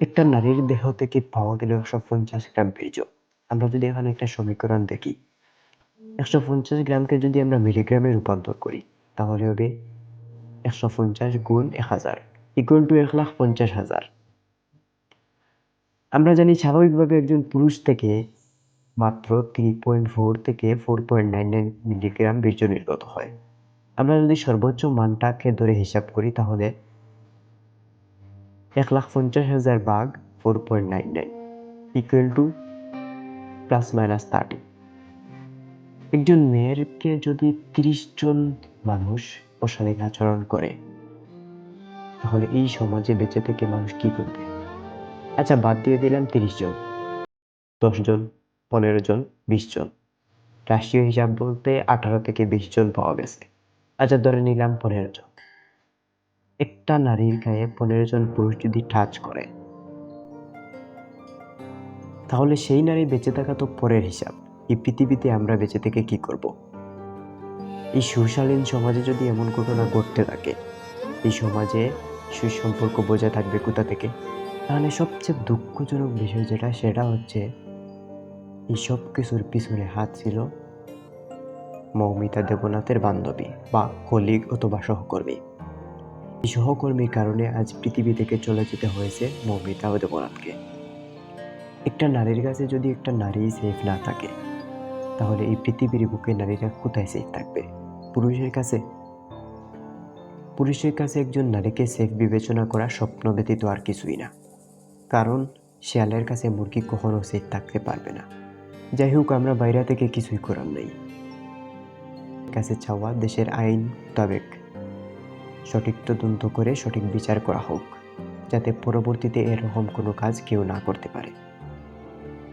একটা নারীর দেহ থেকে পাওয়া গেল একশো পঞ্চাশ গ্রাম বীর্য। আমরা যদি এখানে একটা সমীকরণ দেখি, একশো পঞ্চাশ গ্রামকে যদি আমরা মিলিগ্রামে রূপান্তর করি, তাহলে হবে একশো পঞ্চাশ গুণ এক হাজার ইকুয়াল টু এক লাখ পঞ্চাশ হাজার। আমরা জানি স্বাভাবিকভাবে একজন পুরুষ থেকে মাত্র থ্রি পয়েন্ট ফোর থেকে four point nine nine milligram বীর্য নির্গত হয়। আমরা যদি সর্বোচ্চ মানটাকে ধরে হিসাব করি, তাহলে এক লাখ পঞ্চাশ হাজার ভাগ four point nine nine equal to plus minus thirty একজন মেয়েরকে যদি তিরিশ জন মানুষ অশালীন আচরণ করে, তাহলে এই সমাজে বেঁচে থেকে মানুষ কি করবে? আচ্ছা বাদ দিয়ে দিলাম তিরিশ জন। দশ জন, পনেরো জন, বিশ জন। রাষ্ট্রীয় হিসাব বলতে আঠারো থেকে বিশ জন পাওয়া গেছে। আচ্ছা ধরে নিলাম পনেরো জন। একটা নারীর গায়ে পনেরো জন পুরুষ যদি টাচ করে, তাহলে সেই নারী বেঁচে থাকা তো পরের হিসাব। এই পৃথিবীতে আমরা বেঁচে থেকে কি করব? এই সুশালীন সমাজে যদি এমন ঘটনা ঘটতে থাকে, এই সমাজে সুসম্পর্ক বজায় থাকবে কোথা থেকে? তাহলে সবচেয়ে দুঃখজনক বিষয় যেটা, সেটা হচ্ছে এই সব কিছুর পিছনে হাত ছিল মৌমিতা দেবনাথের বান্ধবী বা কলিগ অথবা সহকর্মী। সহকর্মীর কারণে আজ পৃথিবী থেকে চলে যেতে হয়েছে মৌমিতা দেবনাথকে। একটা নারীর কাছে যদি একটা নারী সেফ না থাকে, তাহলে এই পৃথিবীর বুকে নারীরা কোথায় সেফ থাকবে? পুরুষের কাছে? পুরুষের কাছে একজন নারীকে সেফ বিবেচনা করা স্বপ্ন ব্যতীত আর কিছুই না। কারণ শেয়ালের কাছে মুরগি কখনও সেফ থাকতে পারবে না। যাই হোক, আমরা বাইরে থেকে কিছুই করার নেই। কাছে চাওয়া দেশের আইন মোতাবেক। সঠিক তদন্ত করে সঠিক বিচার করা হোক, যাতে পরবর্তীতে এরকম কোনো কাজ কেউ না করতে পারে।